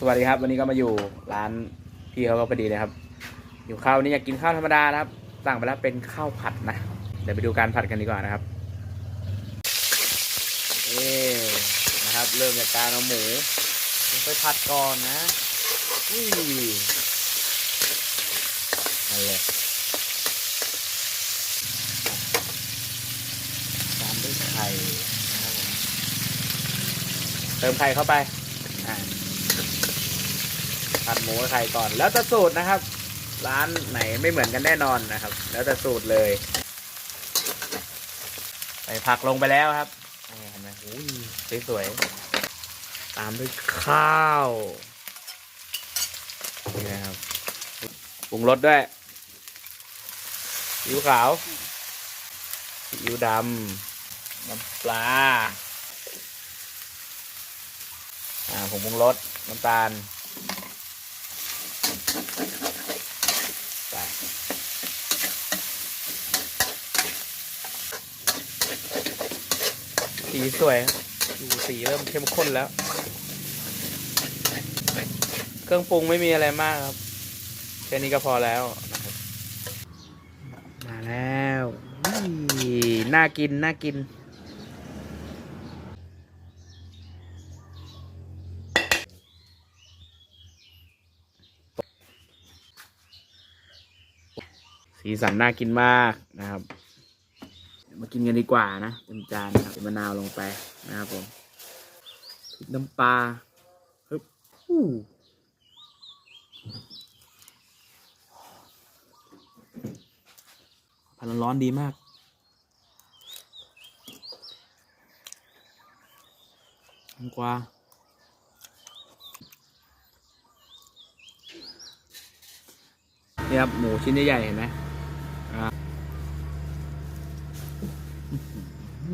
สวัสดีครับ วันนี้ก็มาอยู่ร้านพี่เขาก็พอดีเลยครับ อยู่ข้าววันนี้อยากกินข้าวธรรมดานะครับสั่งไปแล้วเป็นข้าวผัดนะ เดี๋ยวไปดูการผัดกันดีกว่านะครับเอ๊นะครับ เริ่มจากการเอาหมูไปผัดก่อนนะอุ้ยนั่นเลยตามด้วยไข่นะครับผมเติมไข่เข้าไปอ่า ผัดหมูไข่ก่อน แล้วแต่สูตรนะครับ ร้านไหนไม่เหมือนกันแน่นอนนะครับ แล้วแต่สูตรเลยใส่ผักลงไปแล้วครับนี่เห็นไหมอุ้ยสวยๆตามด้วยข้าวนี่นะครับปรุงรสด้วยซีอิ๊วขาวซีอิ๊วดำน้ำปลาอ่าผงปรุงรสน้ำตาล สีสวยดูสีเริ่มเข้มข้นแล้ว เครื่องปรุงไม่มีอะไรมากครับ แค่นี้ก็พอแล้ว มาแล้วน่ากิน น่ากิน สีสันน่ากินมากนะครับ มากินกันดีกว่านะเต็มจานนะครับมะนาวลงไปนะครับผมพริกน้ำปลาฮึบอู้พันร้อนดีมากน้ำกวานี่ครับ ห